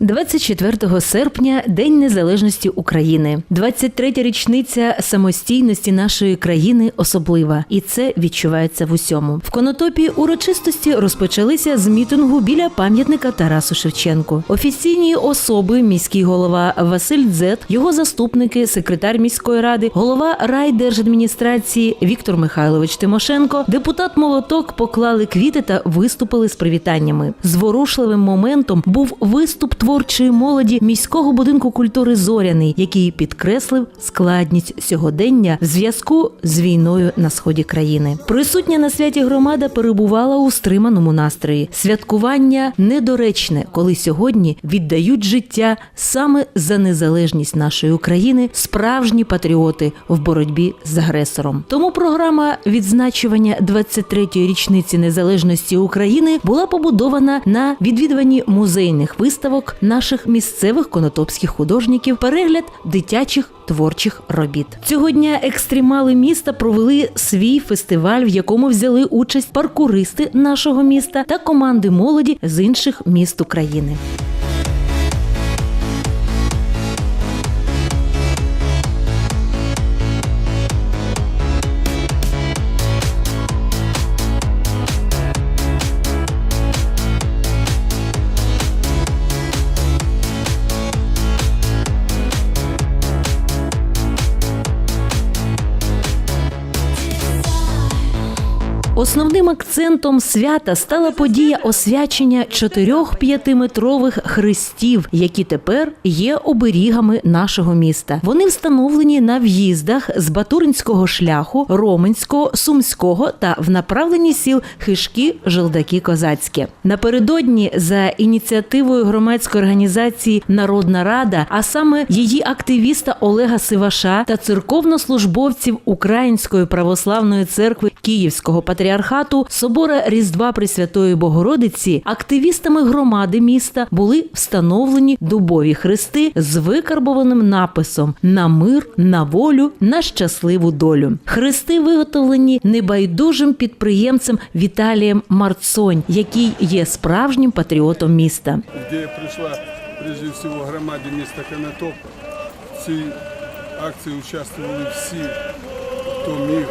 24 серпня День Незалежності України, 23-я річниця самостійності нашої країни особлива, і це відчувається в усьому. В Конотопі урочистості розпочалися з мітингу біля пам'ятника Тарасу Шевченку. Офіційні особи, міський голова Василь Дзет, його заступники, секретар міської ради, голова райдержадміністрації Віктор Михайлович Тимошенко, депутат Молоток поклали квіти та виступили з привітаннями. Зворушливим моментом був виступ творчої молоді міського будинку культури Зоряний, який підкреслив складність сьогодення в зв'язку з війною на сході країни. Присутня на святі громада перебувала у стриманому настрої. Святкування недоречне, коли сьогодні віддають життя саме за незалежність нашої України справжні патріоти в боротьбі з агресором. Тому програма відзначування 23-ї річниці незалежності України була побудована на відвідуванні музейних виставок наших місцевих конотопських художників, перегляд дитячих творчих робіт. Цього дня екстремали міста провели свій фестиваль, в якому взяли участь паркуристи нашого міста та команди молоді з інших міст України. Основним акцентом свята стала подія освячення чотирьох п'ятиметрових хрестів, які тепер є оберігами нашого міста. Вони встановлені на в'їздах з Батуринського шляху, Роменського, Сумського та в направленні сіл Хишки, Желдаки, Козацьке. Напередодні за ініціативою громадської організації Народна Рада, а саме її активіста Олега Сиваша та церковнослужбовців Української православної церкви Київського патріархату собора Різдва Пресвятої Богородиці активістами громади міста були встановлені дубові хрести з викарбованим написом на мир, на волю, на щасливу долю. Хрести виготовлені небайдужим підприємцем Віталієм Марцонь, який є справжнім патріотом міста. де прийшла прежде всього громаді міста Конотоп. В цій акції участвували всі, хто міг,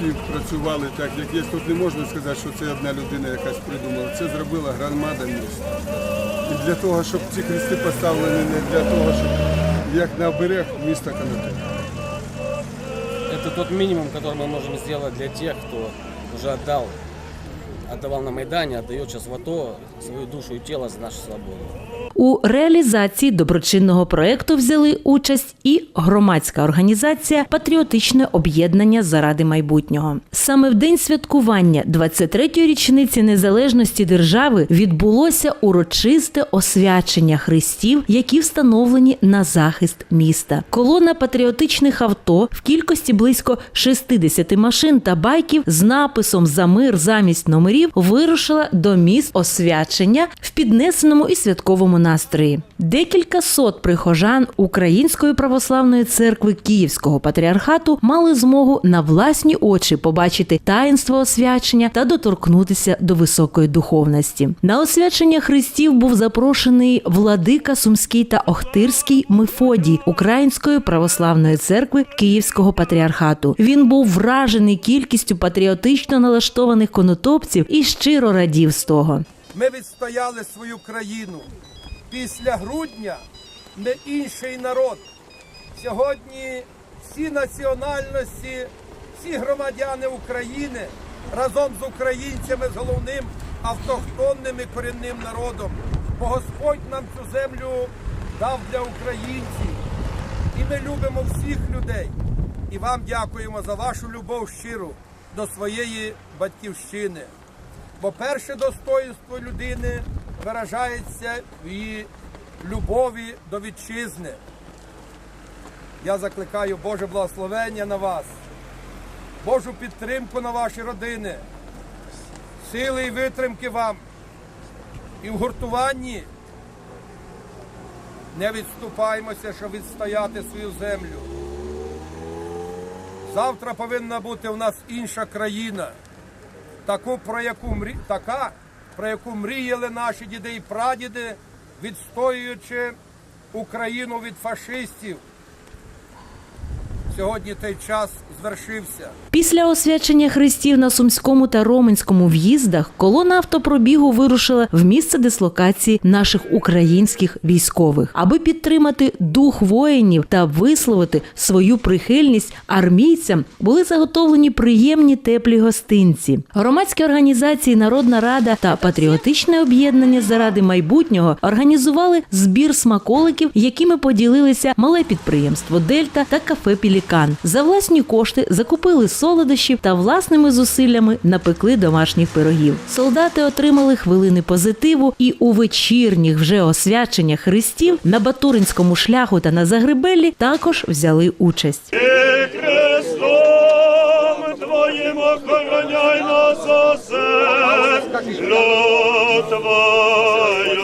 всі працювали так, як є. Тут не можна сказати, що це одна людина якась придумала. Це зробила громада міста. І для того, щоб ці хрести поставлені не для того, щоб як на оберег міста Конотоп. Это тот минимум, который мы можем сделать для тех, кто уже отдал, отдавал на Майдане, отдает сейчас в АТО свою душу и тело за нашу свободу. У реалізації доброчинного проекту взяли участь і громадська організація Патріотичне об'єднання заради майбутнього. Саме в день святкування 23-ї річниці незалежності держави відбулося урочисте освячення хрестів, які встановлені на захист міста. Колона патріотичних авто в кількості близько 60 машин та байків з написом за мир замість номерів вирушила до місць освячення в піднесеному і святковому настрої. Декілька сот прихожан Української православної церкви Київського патріархату мали змогу на власні очі побачити таїнство освячення та доторкнутися до високої духовності. На освячення хрестів був запрошений владика Сумський та Охтирський Мефодій Української православної церкви Київського патріархату. Він був вражений кількістю патріотично налаштованих конотопців і щиро радів з того. Ми відстояли свою країну. Після грудня не інший народ. Сьогодні всі національності, всі громадяни України разом з українцями, з головним автохтонним і корінним народом. Бо Господь нам цю землю дав для українців. І ми любимо всіх людей. І вам дякуємо за вашу любов щиру до своєї батьківщини. Бо перше достоїнство людини виражається в її любові до вітчизни. Я закликаю Боже благословення на вас, Божу підтримку на ваші родини, сили і витримки вам і в гуртуванні не відступаємося, щоб відстояти свою землю. Завтра повинна бути у нас інша країна таку, про яку мрі... така, про яку мріяли наші діди і прадіди, відстоюючи Україну від фашистів. Сьогодні той час звершився. Після освячення хрестів на сумському та роменському в'їздах колона автопробігу вирушила в місце дислокації наших українських військових, аби підтримати дух воїнів та висловити свою прихильність армійцям. Були заготовлені приємні теплі гостинці. Громадські організації Народна Рада та патріотичне об'єднання заради майбутнього організували збір смаколиків, якими поділилися мале підприємство Дельта та кафе Пілікан. За власні кошти закупили солодощів та власними зусиллями напекли домашніх пирогів. Солдати отримали хвилини позитиву і у вечірніх вже освяченнях хрестів на Батуринському шляху та на Загребеллі також взяли участь. Охороняй нас осе, Твою.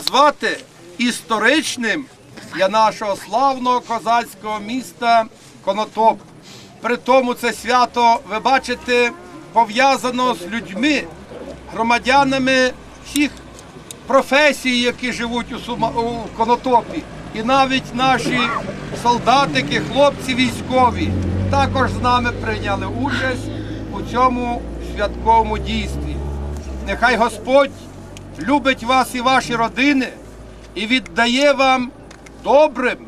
Назвати історичним для нашого славного козацького міста Конотоп. При тому це свято, ви бачите, пов'язано з людьми, громадянами всіх професій, які живуть у, Сума, у Конотопі. І навіть наші солдатики, хлопці військові також з нами прийняли участь у цьому святковому дійстві. Нехай Господь любить вас і ваші родини і віддає вам добрим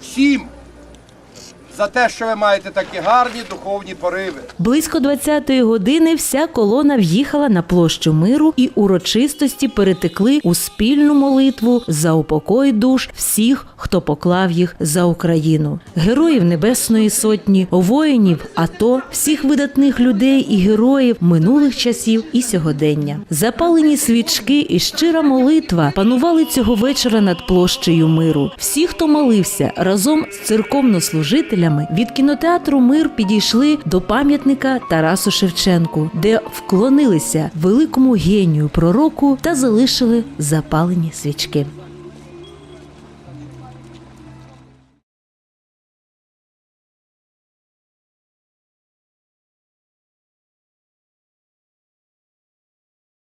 всім за те, що ви маєте такі гарні духовні пориви. Близько 20-ї години вся колона в'їхала на площу миру і урочистості перетекли у спільну молитву за упокой душ всіх, хто поклав їх за Україну. Героїв Небесної Сотні, воїнів АТО, всіх видатних людей і героїв минулих часів і сьогодення. Запалені свічки і щира молитва панували цього вечора над площею миру. Всі, хто молився разом з церковнослужителями, від кінотеатру Мир підійшли до пам'ятника Тарасу Шевченку, де вклонилися великому генію пророку та залишили запалені свічки.